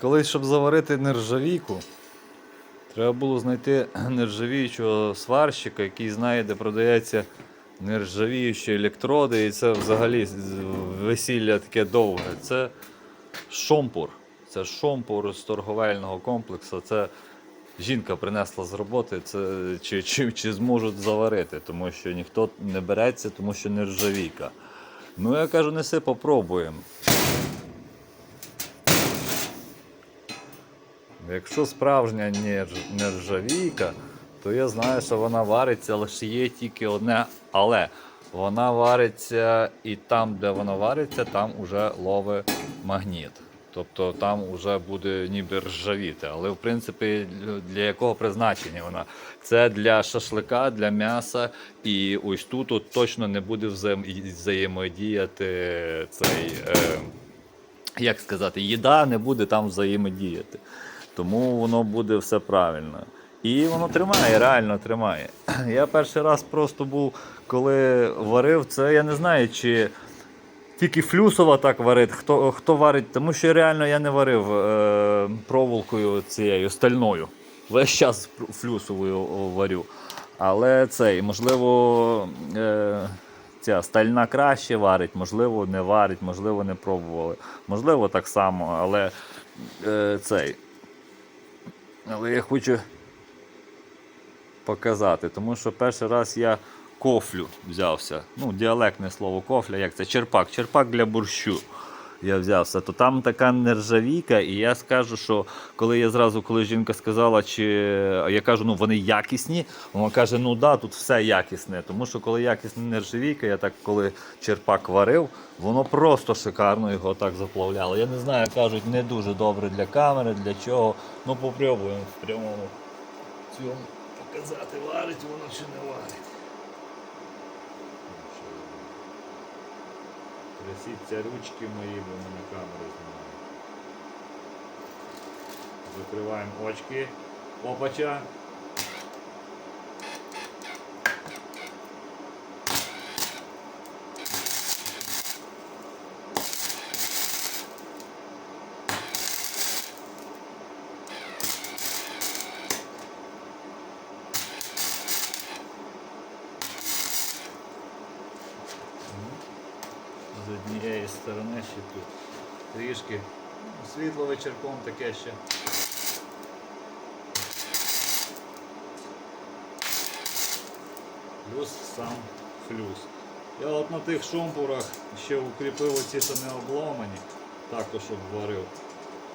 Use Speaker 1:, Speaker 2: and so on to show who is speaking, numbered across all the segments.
Speaker 1: Колись, щоб заварити нержавійку, треба було знайти нержавіючого сварщика, який знає, де продається нержавіючі електроди, і це взагалі весілля таке довге. Це шомпур. Це шомпур з торговельного комплексу. Це жінка принесла з роботи, це, чи, чи, чи зможуть заварити, тому що ніхто не береться, тому що нержавійка. Ну, я кажу, неси, попробуємо. Якщо справжня нерж- нержавійка, то я знаю, що вона вариться, лише є тільки одне але. Вона вариться і там, де вона вариться, там уже ловить магніт. Тобто там вже буде ніби ржавіти. Але в принципі для якого призначення вона? Це для шашлика, для м'яса. І ось тут от точно не буде взаєм- взаємодіяти цей. Е, як сказати, їда не буде там взаємодіяти. Тому воно буде все правильно. І воно тримає, реально тримає. Я перший раз просто був, коли варив, це я не знаю, чи тільки флюсова так варить, хто, хто варить, тому що реально я не варив е, проволокою цією стальною. Весь час флюсовою варю. Але цей, можливо, е, ця стальна краще варить, можливо, не варить, можливо, не пробували. Можливо, так само, але е, цей. Але я хочу показати, тому що перший раз я кофлю взявся. Ну, діалектне слово кофля, як це? Черпак. Черпак для борщу. Я взявся, то там така нержавійка, і я скажу, що коли я зразу, коли жінка сказала, чи я кажу, ну вони якісні, вона каже, ну да, тут все якісне. Тому що коли якісна нержавійка, я так коли черпак варив, воно просто шикарно його так заплавляло. Я не знаю, кажуть, не дуже добре для камери, для чого. Ну попробуємо в прямому цьому показати, варить воно чи не варить. Трясіться ручки мої, бо мене камери знімає. Закриваємо очки. Опача. З однієї сторони ще тут трішки світло вечірком таке ще. Плюс сам флюс. Я от на тих шомпурах ще укріпив оці, що не обломані, також обварив.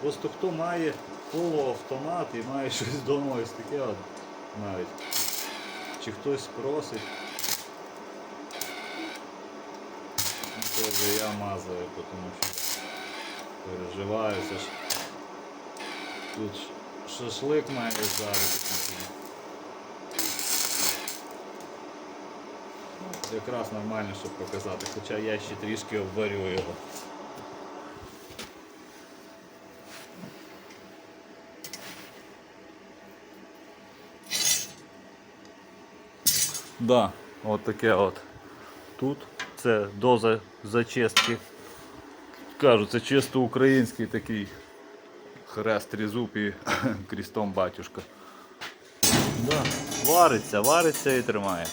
Speaker 1: Просто хто має полуавтомат і має щось вдома ось таке от навіть. Чи хтось просить. Це вже я мазаю, тому що переживаю. Це ж тут шашлик має зараз. Якраз нормально, щоб показати, хоча я ще трішки обварю його. Да, от таке от. Тут це доза зачистки. Кажу, це чисто український такий хрест трізуб і крістом батюшка. Да. Вариться, вариться і тримає.